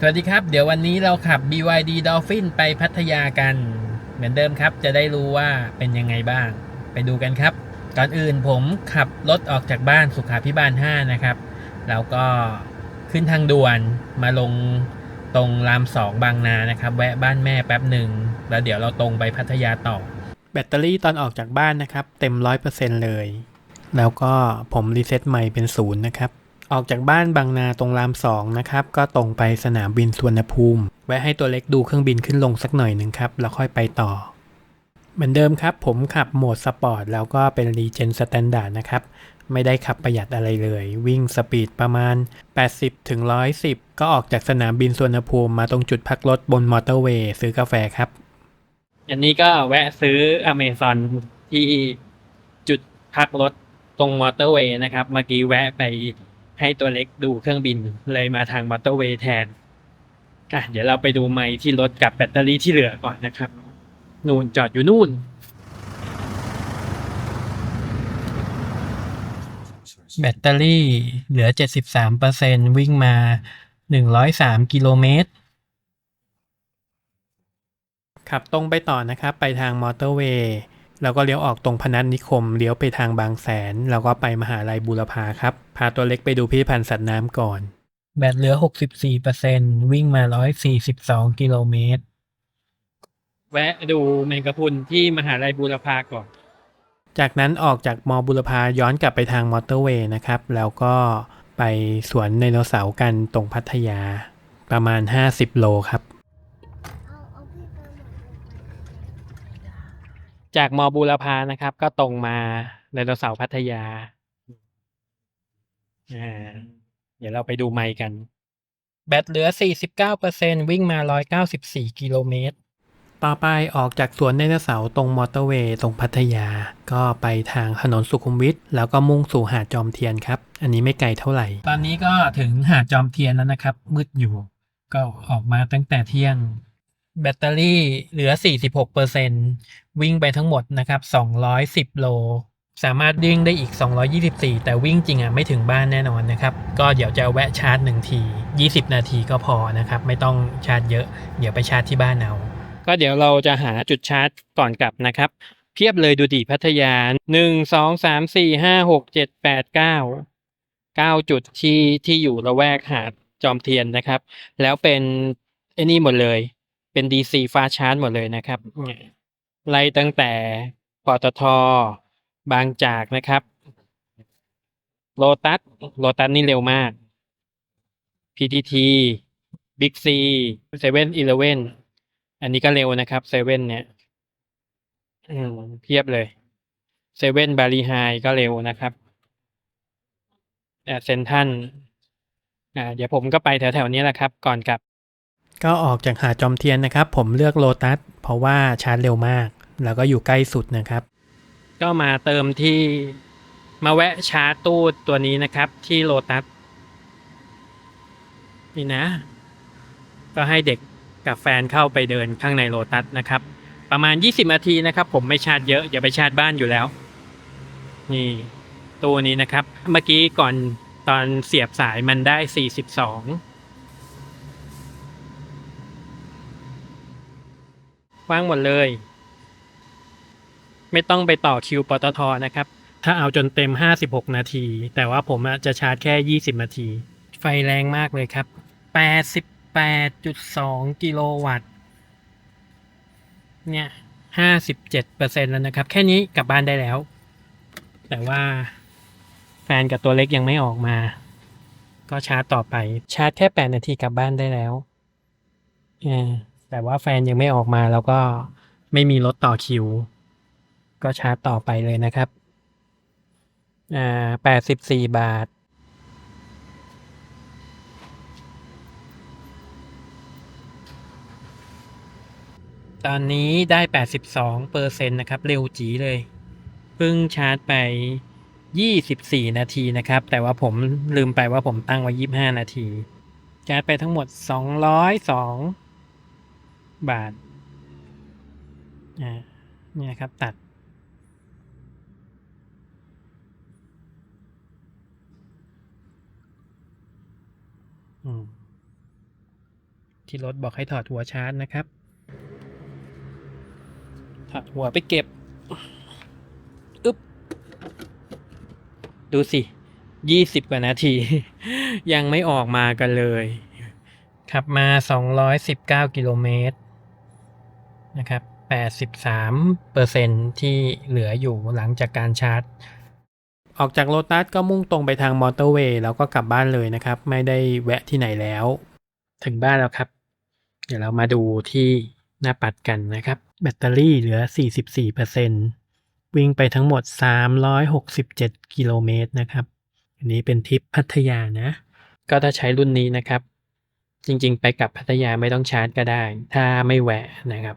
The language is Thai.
สวัสดีครับ เดี๋ยววันนี้เราขับ BYD Dolphin ไปพัทยากัน เหมือนเดิมครับ จะได้รู้ว่าเป็นยังไงบ้าง ไปดูกันครับ ก่อนอื่นผมขับรถออกจากบ้านสุขาพิบาล 5 นะครับ แล้วก็ขึ้นทางด่วนมาลงตรงรามสองบางนานะครับ แวะบ้านแม่แป๊บหนึ่ง แล้วเดี๋ยวเราตรงไปพัทยาต่อ แบตเตอรี่ตอนออกจากบ้านนะครับ เต็ม 100%เลย แล้วก็ผมรีเซ็ตใหม่เป็นศูนย์นะครับ ออกจากบ้านบางนาตรงรามสองนะครับ ก็ตรงไปสนามบินสุวรรณภูมิ แวะให้ตัวเล็กดูเครื่องบินขึ้นลงสักหน่อยหนึ่งครับ แล้วค่อยไปต่อ เหมือนเดิมครับ ผมขับโหมดสปอร์ตแล้วก็เป็นรีเจนสแตนดาร์ดนะครับ ไม่ได้ขับประหยัดอะไรเลย วิ่งสปีดประมาณ 80ถึง110 ก็ออกจากสนามบินสุวรรณภูมิมาตรงจุดพักรถบนมอเตอร์เวย์ซื้อกาแฟครับ อันนี้ก็แวะซื้ออเมซอนที่จุดพักรถตรงมอเตอร์เวย์นะครับ เมื่อกี้แวะไป ให้ตัวเล็กดูเครื่องบินเลยมาทางมอเตอร์เวย์แทนอะเดี๋ยวเราไปดูไมค์ที่รถกับแบตเตอรี่ที่เหลือก่อนนะครับ นู่นจอดอยู่นู่น แบตเตอรี่เหลือ 73%วิ่งมา 103 กิโลเมตร ขับตรงไปต่อนะครับ ไปทางมอเตอร์เวย์ แล้วก็เลี้ยวออกตรงพนัสนิคมเลี้ยวไปทางบางแสน แล้วก็ไปมหาลัยบูรพาครับ พาตัวเล็กไปดูพิพิธภัณฑ์สัตว์น้ำก่อน แบตเหลือ 64%วิ่งมา 142 กิโลเมตร แวะดูแมงกะพรุนที่มหาลัยบูรพาก่อน จากนั้นออกจากมอบุรพาย้อนกลับไปทางมอเตอร์เวย์นะครับ แล้วก็ไปสวนไดโนเสาร์กันตรงพัทยาประมาณ 50 โลครับ จากมอบูรพานะครับ ก็ตรงมาไดโนเสาร์พัทยาอ่าเดี๋ยวเราไปดูไมค์กัน แบตเหลือ 49%วิ่งมา 194 กิโลเมตร ต่อไปออกจากสวนไดโนเสาร์ตรงมอเตอร์เวย์ตรงพัทยา ก็ไปทางถนนสุขุมวิท แล้วก็มุ่งสู่หาดจอมเทียนครับ อันนี้ไม่ไกลเท่าไหร่ ตอนนี้ก็ถึงหาดจอมเทียนแล้วนะครับ มืดอยู่ ก็ออกมาตั้งแต่เที่ยง แบตเตอรี่เหลือ 46%วิ่งไปทั้งหมดนะครับ 210 โล สามารถวิ่งได้อีก 224 แต่วิ่งจริงอะไม่ถึงบ้านแน่นอนนะครับ ก็เดี๋ยวจะแวะชาร์จหนึ่งที 20 นาทีก็พอนะครับ ไม่ต้องชาร์จเยอะ เดี๋ยวไปชาร์จที่บ้านเอา ก็เดี๋ยวเราจะหาจุดชาร์จก่อนกลับนะครับ เพียบเลยดูดิพัทยา 1 2 3 4 5 6 7 8 9 9 จุดที่ที่อยู่ละแวกหาดจอมเทียนนะครับ แล้วเป็นไอ้นี่หมดเลย เป็น DC ฟ้าชาร์จหมดเลยนะครับเนี่ยไล่ตั้งแต่ปตทบางจากนะครับโลตัสโลตัสนี่เร็วมาก PTT Big C 7 e เ e ่ e ออันนี้ก็เร็วนะครับเซเว่นเนี่ยอืมเพียบเลยเซเว่นบารีไฮก็เร็วนะครับเซนทันอ่าเดี๋ยวผมก็ไปแถวๆนี้แหละครับ ก่อนกลับ ก็ออกจากหาดจอมเทียนนะครับ ผมเลือกโลตัสเพราะว่าชาร์จเร็วมาก แล้วก็อยู่ใกล้สุดนะครับ ก็มาเติมที่มาแวะชาร์จตู้ตัวนี้นะครับ ที่โลตัสนี่นะ ก็ให้เด็กกับแฟนเข้าไปเดินข้างในโลตัสนะครับ ประมาณ 20 นาทีนะครับ ผมไม่ชาร์จเยอะอย่าไปชาร์จบ้านอยู่แล้ว นี่ตู้นี้นะครับ เมื่อกี้ก่อนตอนเสียบสายมันได้ 42 ว่างหมดเลย ไม่ต้องไปต่อคิวปตทนะครับ ถ้าเอาจนเต็ม 56 นาที แต่ว่าผมจะชาร์จแค่ 20 นาที ไฟแรงมากเลยครับ 88.2 กิโลวัตต์เนี่ย57%แล้วนะครับ แค่นี้กลับบ้านได้แล้ว แต่ว่าแฟนกับตัวเล็กยังไม่ออกมา ก็ชาร์จต่อไปชาร์จแค่8นาทีกลับบ้านได้แล้วเออ แต่ว่าแฟนยังไม่ออกมาแล้วก็ไม่มีรถต่อคิว ก็ชาร์จต่อไปเลยนะครับอ่า84บาทตอนนี้ได้ 82เปอร์เซ็นต์นะครับ เร็วจีเลย เพิ่งชาร์จไป 24 นาทีนะครับ แต่ว่าผมลืมไปว่าผมตั้งไว้ 25 นาที ชาร์จไปทั้งหมด 202 บาทเนี่ยครับตัด ที่รถบอกให้ถอดหัวชาร์จนะครับ ถอดหัวไปเก็บ อึ๊บ ดูสิยี่สิบกว่านาที ยังไม่ออกมากันเลย ขับมา219กิโลเมตร นะครับ 83เปอร์เซ็นที่เหลืออยู่หลังจากการชาร์จ ออกจากโลตัสก็มุ่งตรงไปทางมอเตอร์เวย์แล้วก็กลับบ้านเลยนะครับ ไม่ได้แวะที่ไหนแล้ว ถึงบ้านแล้วครับ เดี๋ยวเรามาดูที่หน้าปัดกันนะครับ แบตเตอรี่เหลือ 44%วิ่งไปทั้งหมด 367 กิโลเมตรนะครับ อันนี้เป็นทริปพัทยานะ ก็ถ้าใช้รุ่นนี้นะครับจริงๆ ไปกลับพัทยาไม่ต้องชาร์จก็ได้ ถ้าไม่แวะนะครับ